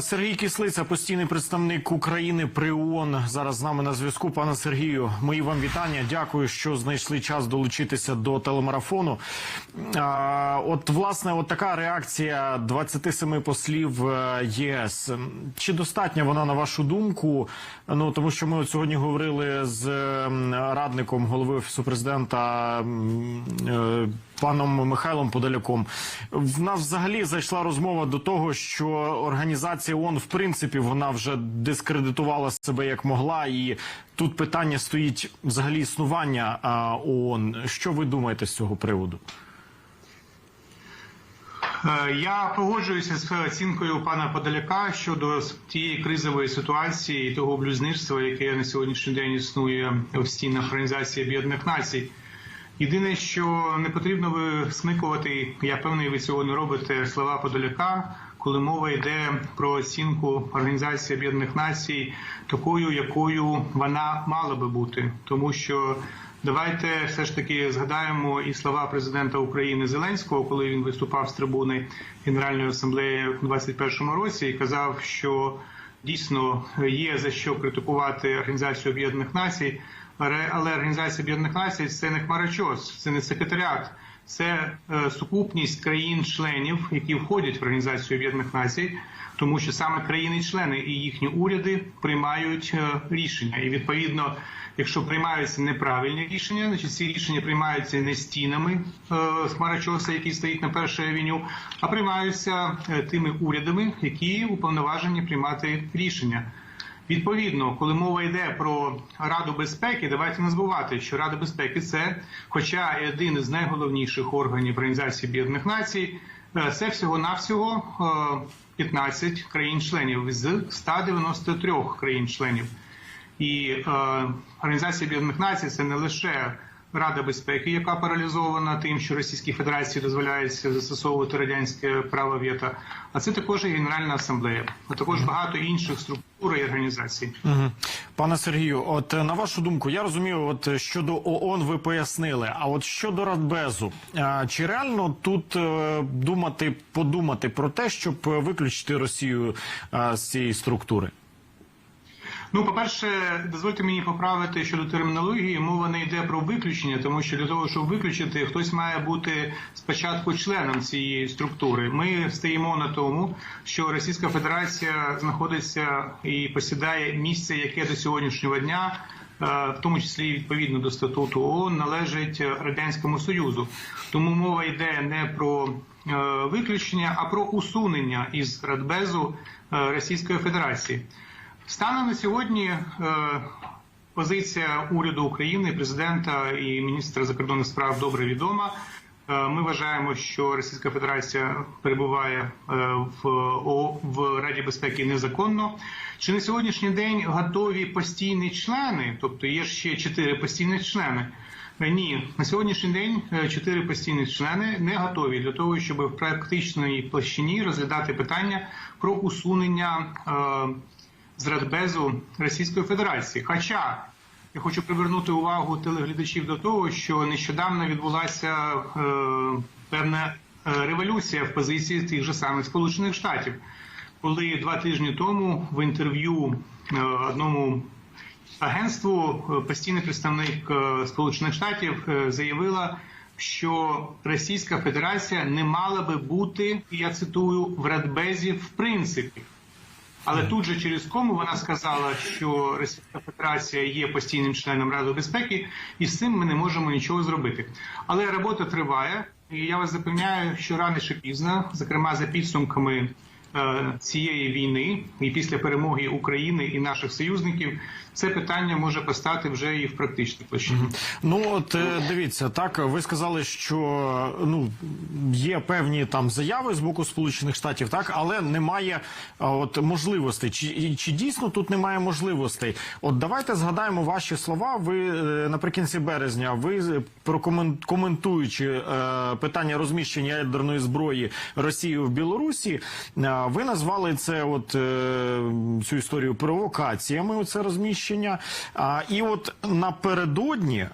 Сергій Кислиця, постійний представник України при ООН, зараз з нами на зв'язку. Пане Сергію, мої вам вітання. Дякую, що знайшли час долучитися до телемарафону. От власне, от така реакція 27 послів е, ЄС. Чи достатня вона на вашу думку? Ну тому що ми от сьогодні говорили з радником голови офісу президента. Паном Михайлом Подоляком в нас взагалі зайшла розмова до того, що організація ООН, в принципі, вона вже дискредитувала себе як могла, і тут питання стоїть взагалі існування ООН. Що ви думаєте з цього приводу? Е, Я погоджуюся з оцінкою пана Подаляка щодо тієї кризової ситуації і того блюзнирства, яке на сьогоднішній день існує в стінах Організації Об'єднаних Націй. Єдине, що не потрібно висмикувати, я певний, ви цього не робите слова Подоляка, коли мова йде про оцінку Організації Об'єднаних Націй такою, якою вона мала би бути, тому що. Давайте все ж таки згадаємо і слова президента України Зеленського, коли він виступав з трибуни Генеральної асамблеї у 2021 році, і казав, що дійсно є за що критикувати Організацію Об'єднаних Націй, але Організація Об'єднаних Націй це не хмарочос, це не секретаріат, це е, сукупність країн-членів, які входять в Організацію Об'єднаних Націй, тому що саме країни-члени і їхні уряди приймають е, рішення, і відповідно. Якщо приймаються неправильні рішення, значить ці рішення приймаються не стінами е, Хмарочоса, який стоїть на першій авеню, а приймаються тими урядами, які уповноважені приймати рішення. Відповідно, коли мова йде про Раду безпеки, давайте не забувати, що Рада безпеки це, хоча один із найголовніших органів Організації Об'єднаних Націй, е, це всього навсього 15 країн-членів з 193 країн-членів. І е, Організація Об'єднаних Націй це не лише Рада безпеки, яка паралізована тим, що Російській Федерації дозволяється застосовувати радянське право вето, а це також і Генеральна асамблея, а також багато інших структур і організацій. Угу. Пане Сергію, от е, на вашу думку, я розумію, от е, щодо ООН ви пояснили. А от щодо Радбезу, чи реально тут е, думати, подумати про те, щоб е, виключити Росію з цієї структури? Ну, по-перше, дозвольте мені поправити щодо термінології. Мова не йде про виключення, тому що для того, щоб виключити, хтось має бути спочатку членом цієї структури. Ми стоїмо на тому, що Російська Федерація знаходиться і посідає місце, яке до сьогоднішнього дня. е, В тому числі відповідно до статуту ООН належить радянському союзу, тому мова йде не про е, виключення, а про усунення із Радбезу е, Російської Федерації. Станом на сьогодні е, позиція уряду України, президента і міністра закордонних справ добре відома. Е, Ми вважаємо, що Російська Федерація перебуває е, в, в Раді безпеки незаконно. Чи на сьогоднішній день готові постійні члени? Тобто є ще чотири постійних члени. Ні, на сьогоднішній день чотири постійні члени не готові для того, щоб в практичній площині розглядати питання про усунення. З Радбезу Російської Федерації. Хоча я хочу привернути увагу телеглядачів до того, що нещодавно відбулася е, певна е, революція в позиції тих же самих Сполучених Штатів, коли два тижні тому в інтерв'ю е, одному агентству е, постійний представник е, Сполучених Штатів е, заявила. Що Російська Федерація не мала би бути, я цитую, в Радбезі в принципі. Але тут же через кому вона сказала, що Російська Федерація є постійним членом Ради безпеки, і з цим ми не можемо нічого зробити. Але робота триває, і я вас запевняю, що рано чи пізно, зокрема за підсумками цієї війни, і після перемоги України і наших союзників, це питання може постати вже і в практичній площині. Ну от е, дивіться, так ви сказали, що ну є певні там заяви з боку Сполучених Штатів, так але немає от можливостей. Чи чи дійсно тут немає можливостей? От давайте згадаємо ваші слова. Ви е, наприкінці березня, ви е, прокомен- коментуючи е, питання розміщення ядерної зброї Росії в Білорусі, е, ви назвали це, от е, цю історію провокаціями. Оце розміщення. А і от напередодні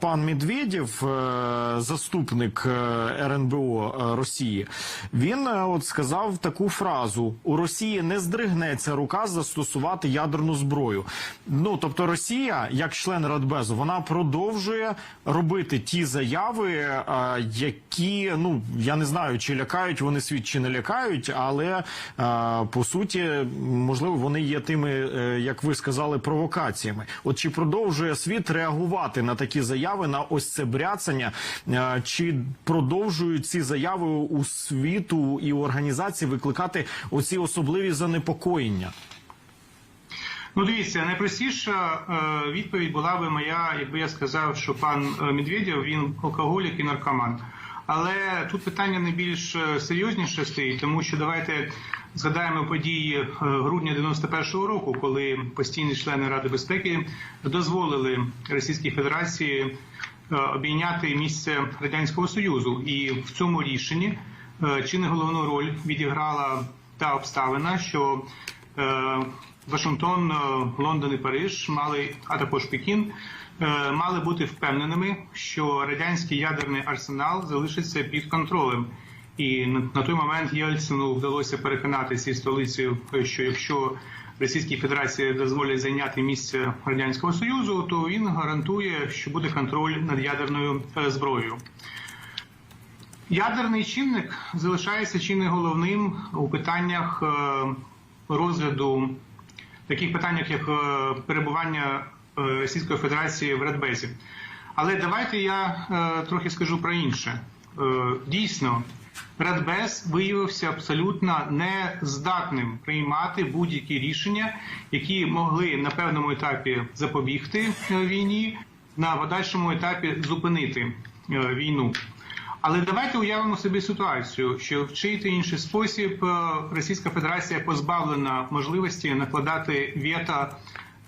пан Медведєв, е, заступник е, РНБО Росії, він от сказав таку фразу: у Росії не здригнеться рука застосувати ядерну зброю. Ну тобто, Росія, як член Радбезу, вона продовжує робити ті заяви, які ну я не знаю, чи лякають вони світ, чи не лякають, але е, по суті, можливо, вони є тими, е, як ви сказали, провокаціями. От чи продовжує світ реагувати на такі заяви, на ось це бряцання, е, чи продовжують ці заяви у світу і у організації викликати оці особливі занепокоєння? Ну, дивіться, найпростіша відповідь була би моя, якби я сказав, що пан Медведєв він алкоголік і наркоман. Але тут питання не більш е, серйозніше стоїть, тому що давайте згадаємо події е, грудня 91-го року, коли постійні члени Ради безпеки дозволили Російській Федерації е, обійняти місце радянського союзу, і в цьому рішенні чи не головну роль відіграла та обставина, що Вашингтон, е, Лондон і Париж мали, а також Пекін, е, мали бути впевненими, що радянський ядерний арсенал залишиться під контролем. І на той момент Єльцину вдалося переконати ці столиці, що якщо Російській Федерації дозволять зайняти місце радянського союзу, то він гарантує, що буде контроль над ядерною е, зброєю. Ядерний чинник залишається чи не головним у питаннях е, розгляду таких питаннях, як е, перебування е, Російської Федерації в Радбезі. Але давайте я е, трохи скажу про інше. Дійсно, Радбез виявився абсолютно нездатним приймати будь-які рішення, які могли на певному етапі запобігти війні, на подальшому етапі зупинити війну. Але давайте уявимо собі ситуацію, що в чий то інший спосіб е, Російська Федерація позбавлена можливості накладати вето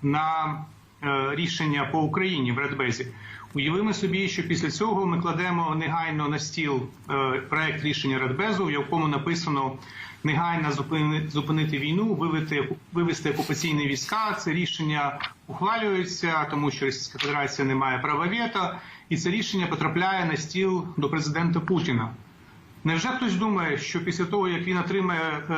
на е, рішення по Україні в Радбезі. Уявимо собі, що після цього ми кладемо негайно на стіл е, проект рішення Радбезу, в якому написано негайно зупини- зупинити війну, вивести, вивести окупаційні війська. Це рішення ухвалюється, тому що Російська Федерація не має права вето, і це рішення потрапляє на стіл до президента Путіна. Невже хтось думає, що після того, як він отримає е,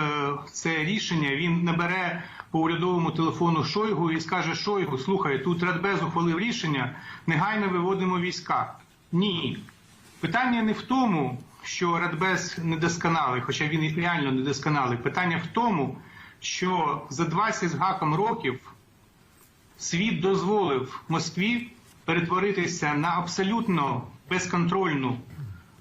це рішення, він набере по урядовому телефону Шойгу і скаже Шойгу, слухай, тут Радбез ухвалив рішення, негайно виводимо війська. Ні. Питання не в тому, що Радбез недосконалий, хоча він реально недосконалий. Питання в тому, що за 20 з гаком років світ дозволив Москві перетворитися на абсолютно безконтрольну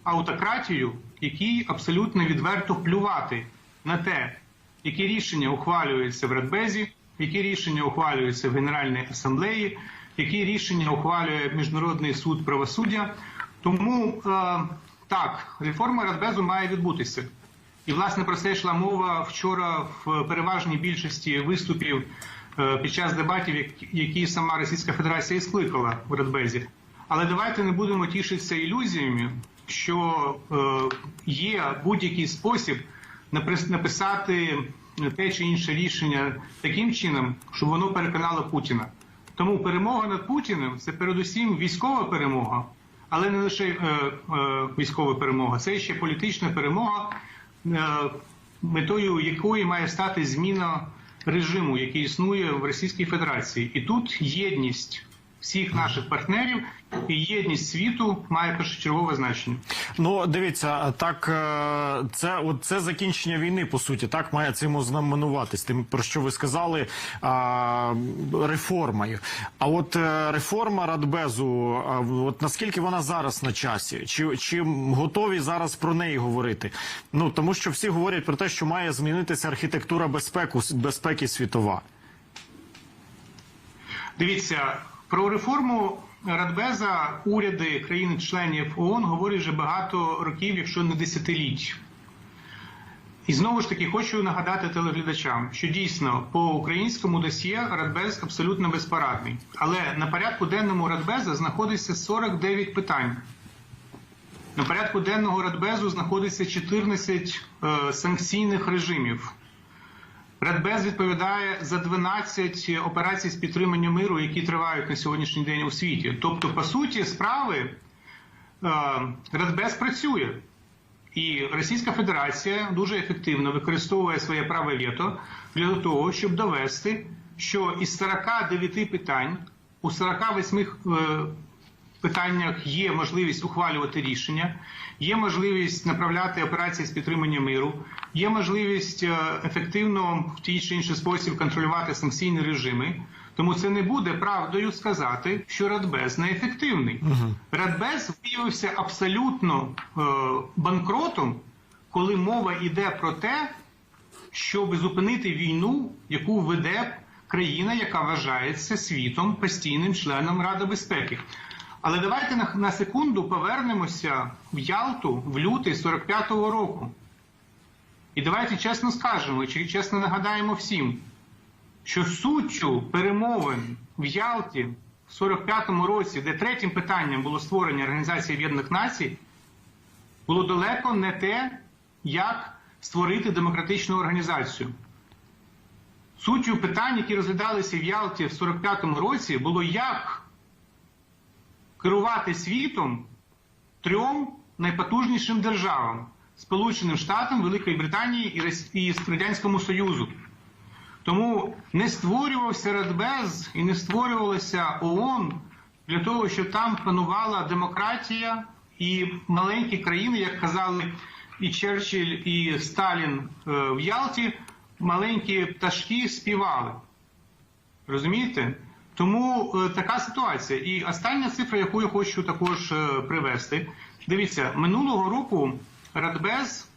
аутократію, якій абсолютно відверто плювати на те, які рішення ухвалюються в Радбезі, які рішення ухвалюються в Генеральній асамблеї, які рішення ухвалює Міжнародний суд правосуддя. Тому е, так, реформа Радбезу має відбутися. І власне про це йшла мова вчора в переважній більшості виступів під час дебатів, які- сама Російська Федерація і скликала в Радбезі. Але давайте не будемо тішитися ілюзіями, що е, є будь-який спосіб написати те чи інше рішення таким чином, щоб воно переконало Путіна. Тому перемога над Путіним це передусім військова перемога, але не лише е, е, військова перемога, це ще політична перемога, е, метою якої має стати зміна режиму, який існує в Російській Федерації. І тут єдність всіх наших партнерів і єдність світу має першочергове значення. Ну, дивіться, так е, це от це закінчення війни, по суті, так має цим ознаменуватись. Тим про що ви сказали а, реформою. А от е, реформа Радбезу, от наскільки вона зараз на часі? Чи, чи готові зараз про неї говорити? Ну тому що всі говорять про те, що має змінитися архітектура безпеку безпеки світова. Дивіться про реформу Радбеза. Уряди країн-членів ООН говорять вже багато років, якщо не десятиліть. І знову ж таки хочу нагадати телеглядачам, що дійсно по українському досьє Радбез абсолютно безпарадний. Але на порядку денному Радбеза знаходиться 49 питань. На порядку денного Радбезу знаходиться 14 е, санкційних режимів. Радбез відповідає за 12 операцій з підтримання миру, які тривають на сьогоднішній день у світі. Тобто, по суті, справи е, Радбез працює. І Російська Федерація дуже ефективно використовує своє право вето для того, щоб довести, що із 49 питань у 48 е, питаннях є можливість ухвалювати рішення, є можливість направляти операції з підтримання миру, є можливість е, ефективно в тій чи інший спосіб контролювати санкційні режими. Тому це не буде правдою сказати, що Радбез неефективний. Радбез виявився абсолютно е, банкротом, коли мова йде про те, щоб зупинити війну, яку веде країна, яка вважається світом постійним членом Ради безпеки. Але давайте на, на секунду повернемося в Ялту в лютий 45-го року. І давайте чесно скажемо, чи чесно нагадаємо всім, що суттю перемовин в Ялті в 45-му році, де третім питанням було створення Організації Об'єднаних Націй, було далеко не те, як створити демократичну організацію. Суттю питань, які розглядалися в Ялті в 45-му році, було як керувати світом трьом найпотужнішим державам Сполученим Штатам, Великої Британії і Радянському Союзу. Тому не створювався Радбез і не створювалося ООН для того, щоб там панувала демократія і маленькі країни, як казали і Черчилль, і Сталін е, в Ялті, маленькі пташки співали. Розумієте? Тому е, така ситуація. І остання цифра, яку я хочу також е, привести. Дивіться, минулого року Радбез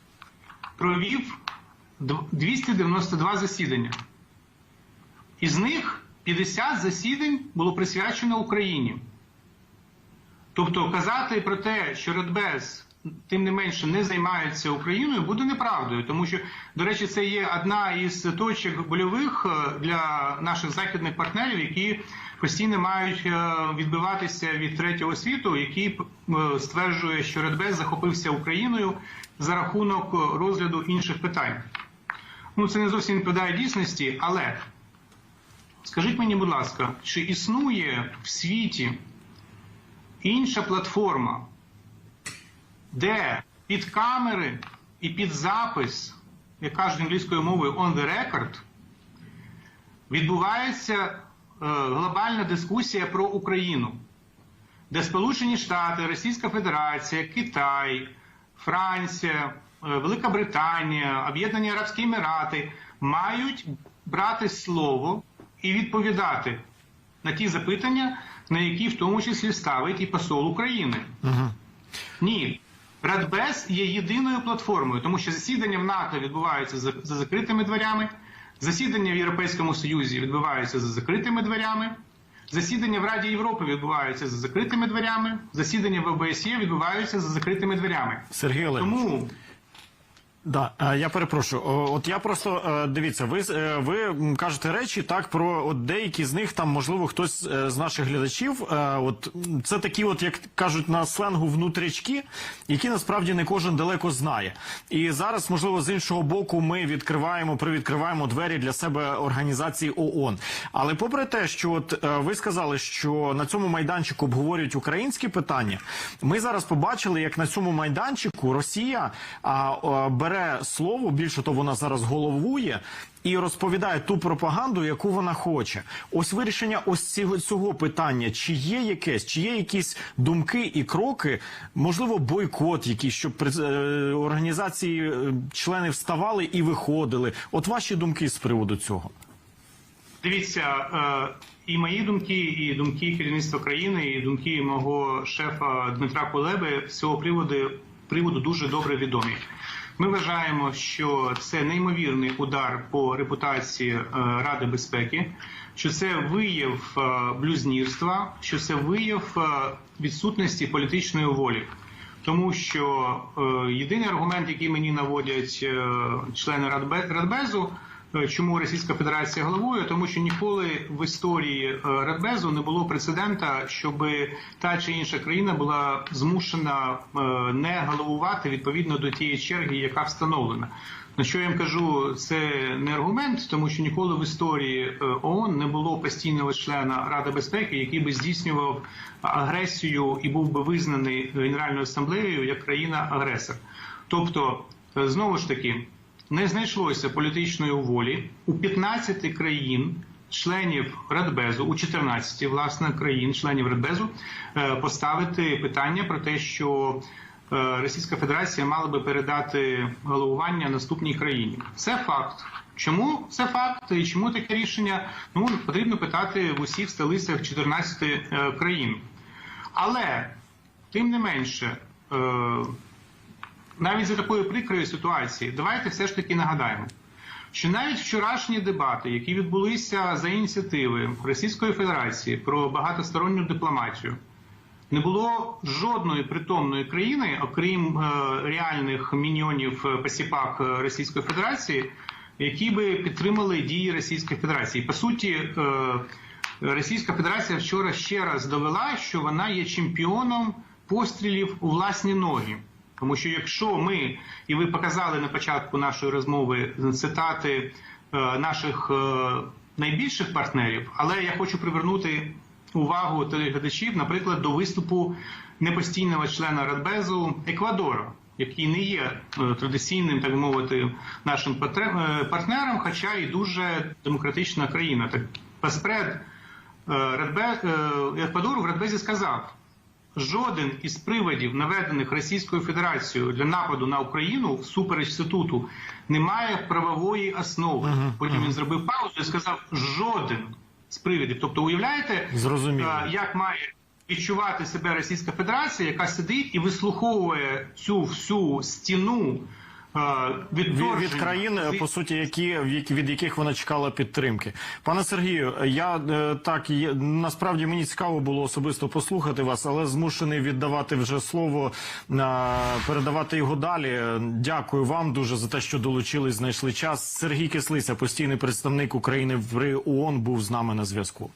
провів 292 засідання. Із них 50 засідань було присвячено Україні. Тобто казати про те, що Радбез тим не менше не займається Україною, буде неправдою, тому що, до речі, це є одна із точок больових е, для наших західних партнерів, які постійно мають е, відбиватися від третього світу, який е, стверджує, що Радбез захопився Україною за рахунок розгляду інших питань. Ну, це не зовсім відповідає дійсності, але скажіть мені, будь ласка, чи існує в світі інша платформа, де під камери і під запис, як кажуть англійською мовою on the record, відбувається е, глобальна дискусія про Україну, де Сполучені Штати, Російська Федерація, Китай, Франція, е, Велика Британія, Об'єднані Арабські Емірати мають брати слово і відповідати на ті запитання, на які в тому числі ставить і посол України. Ні. Радбез є єдиною платформою, тому що засідання в НАТО відбуваються за, за закритими дверями, засідання в Європейському Союзі відбуваються за закритими дверями, засідання в Раді Європи відбуваються за закритими дверями, засідання в ОБСЄ відбуваються за закритими дверями. Сергій Олегович. Тому Да, е, я перепрошую. От я просто е, дивіться, ви е, ви кажете речі так про от деякі з них там, можливо, хтось з наших глядачів. От це такі, от як кажуть на сленгу, внутрячки, які насправді не кожен далеко знає. І зараз, можливо, з іншого боку, ми відкриваємо, привідкриваємо двері для себе організації ООН. Але попри те, що от ви сказали, що на цьому майданчику обговорюють українські питання, ми зараз побачили, як на цьому майданчику Росія о, бере слово, більше того, вона зараз головує. І розповідає ту пропаганду, яку вона хоче. Ось вирішення ось цього, цього питання. Чи є якесь, чи є якісь думки і кроки, можливо, бойкот, якийсь, щоб е, організації е, члени вставали і виходили. От ваші думки з приводу цього. Дивіться, е, і мої думки, і думки керівництва країни, і думки мого шефа Дмитра Кулеби з цього приводу, приводу дуже добре відомі. Ми вважаємо, що це неймовірний удар по репутації е, Ради безпеки, що це вияв е, блюзнірства, що це вияв е, відсутності політичної волі. Тому що єдиний аргумент, який мені наводять члени Радбе- Радбезу, чому Російська Федерація головує, тому що ніколи в історії е, Радбезу не було прецедента, щоб та чи інша країна була змушена е, не головувати відповідно до тієї черги, яка встановлена. На що я їм кажу, це не аргумент, тому що ніколи в історії е, ООН не було постійного члена Ради безпеки, який би здійснював агресію і був би визнаний Генеральною асамблеєю як країна-агресор. Тобто, е, знову ж таки, не знайшлося політичної волі у 15 країн. Членів Радбезу у 14 власне країн, членів Радбезу, е, поставити питання про те, що е, Російська Федерація мала би передати головування наступній країні. Це факт. Чому це факт і чому таке рішення? Ну потрібно питати в усіх столицях 14 е, країн. Але тим не менше, навіть за такої прикрої ситуації, давайте все ж таки нагадаємо, що навіть вчорашні дебати, які відбулися за ініціативи Російської Федерації про багатосторонню дипломатію, не було жодної притомної країни, окрім е, реальних міньйонів е, посіпак е, Російської Федерації, які би підтримали дії Російської Федерації. По суті, е, Російська Федерація вчора ще раз довела, що вона є чемпіоном пострілів у власні ноги. Тому що якщо ми, і ви показали на початку нашої розмови цитати е, наших е, найбільших партнерів, але я хочу привернути увагу телеглядачів, наприклад, до виступу непостійного члена Радбезу Еквадора, який не є е, традиційним, так мовити, нашим партнером, хоча і дуже демократична країна. Так е, Еквадору в Радбезі сказав. Жоден із приводів, наведених Російською Федерацією для нападу на Україну всупереч статуту, не має правової основи. Потім він зробив паузу і сказав жоден з приводів. Тобто, уявляєте, Зрозуміло. е, як має відчувати себе Російська Федерація, яка сидить і вислуховує цю всю стіну від, від країн, е, по суті, які від яких вона чекала підтримки. Пане Сергію, я е, так насправді мені цікаво було особисто послухати вас, але змушений віддавати вже слово, е, передавати його далі. Дякую вам дуже за те, що долучились, знайшли час. Сергій Кислиця, постійний представник України в ООН, був з нами на зв'язку.